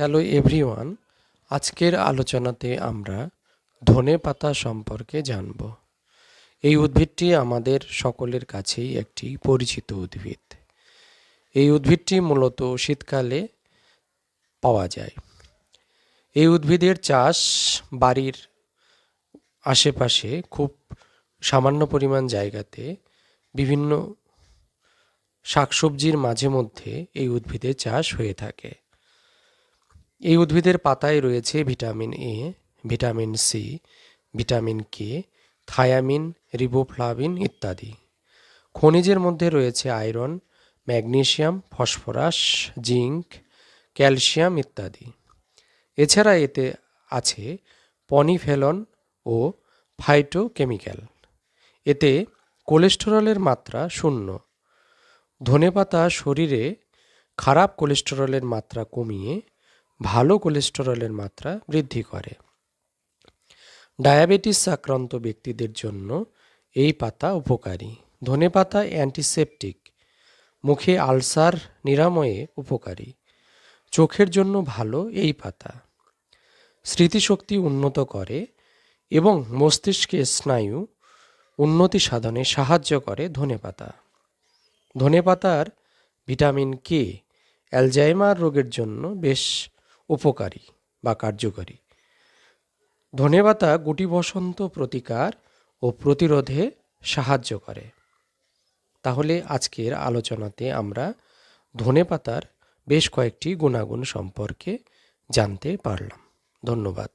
Hello everyone আজকের আলোচনাতে আমরা ধনে পাতা সম্পর্কে জানব। এই উদ্ভিদটি আমাদের সকলের কাছেই একটি পরিচিত উদ্ভিদ। এই উদ্ভিদটি মূলত শীতকালে পাওয়া যায়। এই উদ্ভিদের চাষ বাড়ির আশেপাশে খুব সামান্য পরিমাণ জায়গাতে বিভিন্ন শাকসবজির মাঝে মধ্যে এই উদ্ভিদের চাষ হয়ে থাকে। এই উদ্ভিদের পাতায় রয়েছে vitamin A, vitamin C, vitamin K, thiamine, riboflavin ইত্যাদি। খনিজের মধ্যে রয়েছে iron, magnesium, phosphorus, zinc, calcium ইত্যাদি। এছাড়া এতে আছে পনিফেলন ও ফাইটোকেমিক্যাল। এতে কোলেস্টেরলের মাত্রা শূন্য। ধনেপাতা শরীরে খারাপ কোলেস্টেরলের মাত্রা কমিয়ে ভালো কোলেস্টেরলের মাত্রা বৃদ্ধি করে। ডায়াবেটিস আক্রান্ত ব্যক্তিদের জন্য এই পাতা উপকারী। ধনেপাতা অ্যান্টিসেপটিক মুখে আলসার নিরাময়ে উপকারী। চোখের জন্য ভালো এই পাতা। স্মৃতিশক্তি উন্নত করে এবং মস্তিষ্কের স্নায়ু উন্নতি সাধনে সাহায্য করে ধনেপাতা ধনেপাতার ভিটামিন কে অ্যালজাইমার রোগের জন্য বেশ উপকারী বা কার্যকরী। ধনেপাতা গুটি বসন্ত প্রতিকার ও প্রতিরোধে সাহায্য করে। তাহলে আজকের আলোচনাতে আমরা ধনেপাতার বেশ কয়েকটি গুণাগুণ সম্পর্কে জানতে পারলাম। ধন্যবাদ।